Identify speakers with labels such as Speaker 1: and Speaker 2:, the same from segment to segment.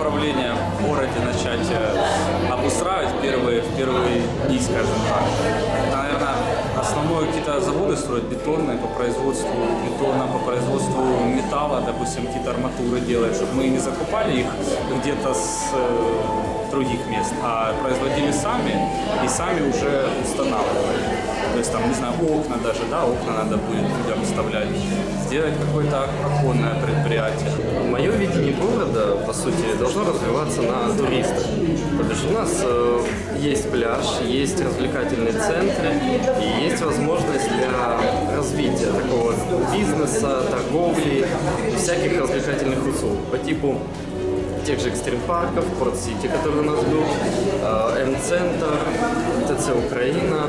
Speaker 1: направления в городе начать э, обустраивать первые, в первые дни, скажем так. Это, наверное, основное какие-то заводы строят бетонные по производству бетона, по производству металла, допустим, какие-то арматуры делают, чтобы мы не закупали их где-то с э, других мест, а производили сами и сами уже устанавливали. То есть там, не знаю, окна даже, да, окна надо будет людям вставлять. Сделать какое-то оконное предприятие.
Speaker 2: Мое видение города, по сути, должно развиваться на туристах. То бишь у нас э, есть пляж, есть развлекательные центры и есть возможность для развития такого бизнеса, торговли всяких развлекательных услуг по типу тех же экстрим-парков, Порт-Сити, который у нас был, э, М-центр, ТЦ Украина,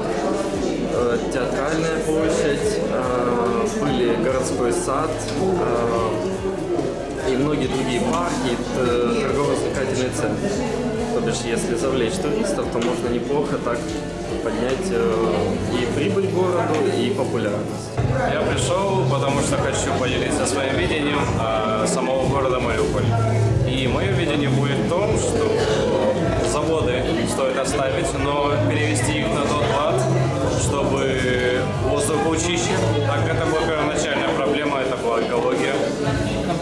Speaker 2: э, Театральная площадь, э, были городской сад, э, и многие другие парки, э, торгово-развлекательные центры. То бишь, если завлечь туристов, то можно неплохо так поднять э, и прибыль городу, и популярность.
Speaker 3: Я пришел, потому что хочу поделиться своим видением а, самого города Мариуполь. И мое видение будет в том, что заводы стоит оставить, но перевести их на тот лад, чтобы воздух был чище. Так это была первоначальная проблема, это была экология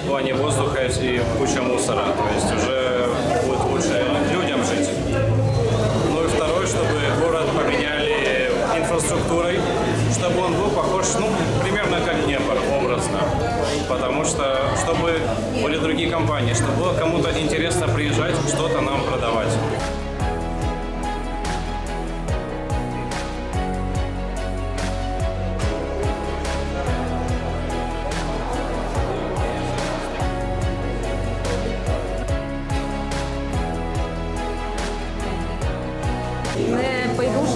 Speaker 3: в плане воздуха и куча мусора. То есть уже Потому что, чтобы были другие компании, чтобы было кому-то интересно приезжать, что-то нам продавать.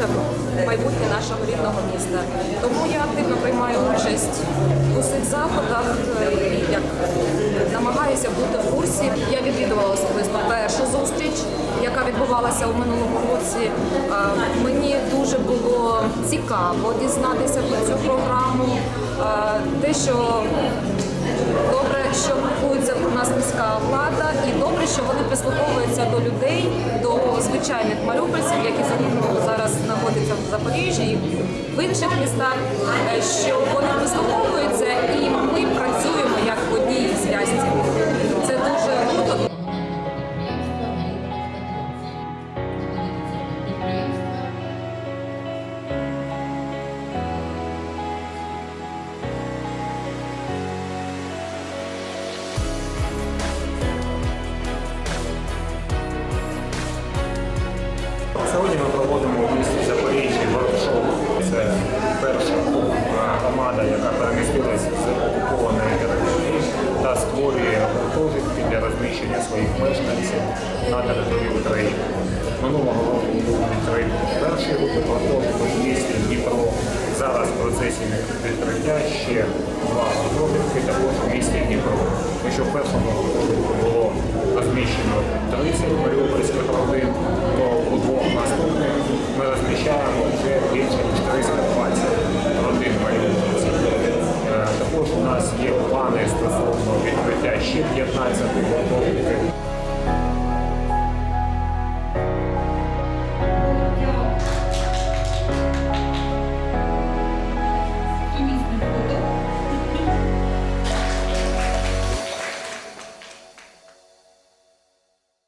Speaker 4: Байдуже майбутнє нашого рідного міста. Тому я активно приймаю участь у цих заходах е, і як намагаюся бути в курсі. Я відвідувала особисто першу зустріч, яка відбувалася у минулому році. Е, Мені дуже було цікаво дізнатися про цю програму. Е, Те, що Добре, що купується у нас міська влада, і добре, що вони прислуховуються до людей, до звичайних маріупольців, які за- зараз знаходяться в Запоріжжі і в інших містах, е, що
Speaker 5: створює гуртожитки для розміщення своїх мешканців на території України. Минулого року був відкритий перший гуртожиток в місті Дніпро. Зараз в процесі відкриття ще два гуртожитки також у місті Дніпро. Ми що в першому